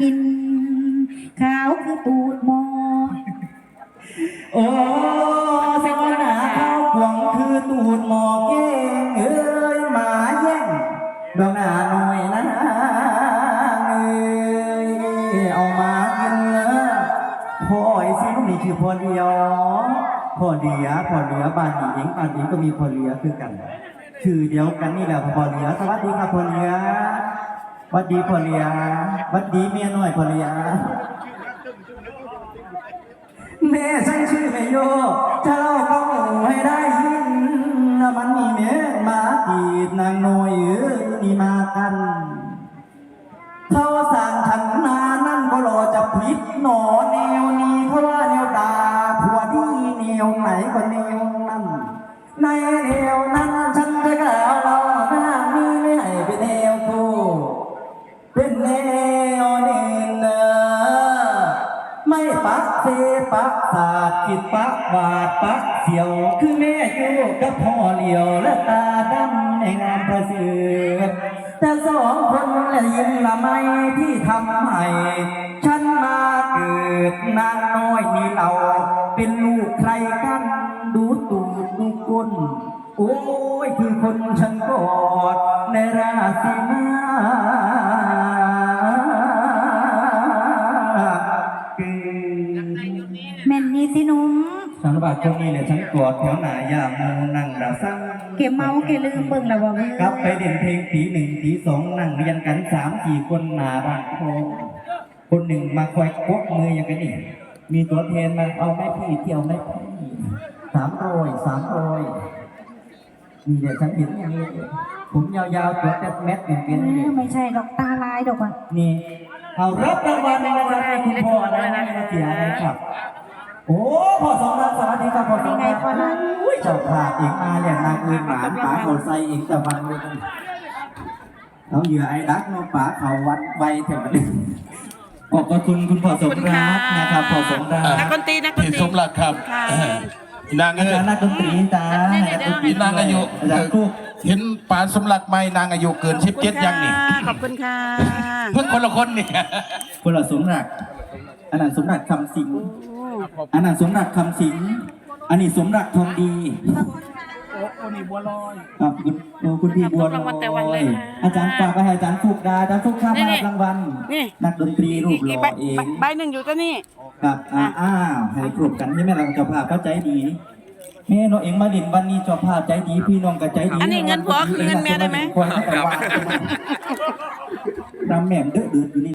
กิน ขาวคือตูดหมอ โอ้สกหนาข้าวกวงคือตูดหมอเก้งเอ้ยหมาแย่งดอกหน้าหน่อยนะเอ้ยเอามากินเนอะพ่อไอ้สิลูกนี่ชื่อพ่อเดียวพ่อเดียพ่อเดียบ้านหญิงบ้านหญิงก็มีพ่อเดียคือกันชื่อเดียวกันนี่แหละพ่อเดียสวัสดีครับพ่อเดีย วัสดีพ่อเดียวัสดีเมียน้อยพ่อเดียแม่ฉันชื่อแม่โยจะเล่าก็ให้ได้ยินแล้วมันมีแม่มากีดนางน้อยเอ้ยนี่มากันเขาสั่งฉันนานั่นก็รอจะผิดหนอแนวนี้เพราะว่าแนวดาผัวดีแนวไหนก็แนวนั้นในแนวนั้นฉันจะกล่าวเราหน้า ไม่ปักเสปักศาสตร์คิดปักวาดปักเสียว คือแม่อยู่กับพ่อเหลียวและตาดำในงานประเสริฐแต่สองคนและยิ้มละไม่ที่ทำให้ฉันมาเกิดนางน้อยนี่เรา เป็นลูกใครกัน ดูตูดดูก้นโอ้ยคือคนฉันกอดในราศีมา นุ่มสังบาทคนนี้เนี่ยฉันกอดแถวหนายามูนั่งดาวซังเก็บเมาเก็บลืมเบิ่งแล้วว่ามือกลับไปเด่นเพลงผีหนึ่งผีสองนั่งเรียนกันสามสี่คนหนาบ้านโคคนหนึ่งมาคอยควักมืออย่างกันนี่มีตัวแทนมาเอาไหม่พี่เที่ยวไหม่พี่สามร้อยสามร้อยนี่เดี๋ยวฉันเห็นอย่างนี้ผมยาวๆตัวแตแมทเป็นเป็นเอนี่อไม่ใช่ดอกตาลายดอกอะนี่เอารับรางวัลนะครับให้คุณพ่อนะนะเสียนะครับโอ้พ่อสองรัก สวัสดีครับพ่อสองรักอุ้ยเจ้าภาพเองมาเรียนนางอื่นหมานป๋าเขาใส่เองแต่วันนี้เอาเหยื่อไอ้ดักน้องป๋าเขาวัดไวแถวนี้ขอบพระคุณคุณพ่อสมรักนะครับพ่อสมรักนักดนตรีนักดนพี่ตรีสมรักครับค่ะนางอาเอ้จารยย์นักดนตรีจ้าพี่นางอายุอาจารย์คุกเห็นปานสมรักไหมนางอายุเกินสิบเจ็ดยังนี่ขอบคุณค่ะเพิ่งคนละคนนี่คนละสมรักอันนั้นสมรักคำสิงอันนั้นสมรักคำสิง อันนี้สมรักทองดีโอ้นี่บัวลอยครับคุณโอ้คุณพี่บัวลรางวัลแต่วันเลยอยค่ะอาจารย์ฝากไปให้อาจารย์ฟุกดาอาจารย์ฟุกข้ามนี่มานี่รับรางวัลนี่ นักดนตรีรูปหอีล่กใบอเองใบใบหนึ่งอยู่ตัวนี้ ครับอ่าอ้าวให้ครบกันที่แม่เราเจ้าภาพก็ใจดีแม่น้องเองมาดินวันนี้เจ้าภาพใจดีพี่น้องก็ใจดีอันนี้เงินผัวคือเงินเมียได้ไหมคอยให้กับว่ารำแหม่มเดือดเดือดอยู่นี่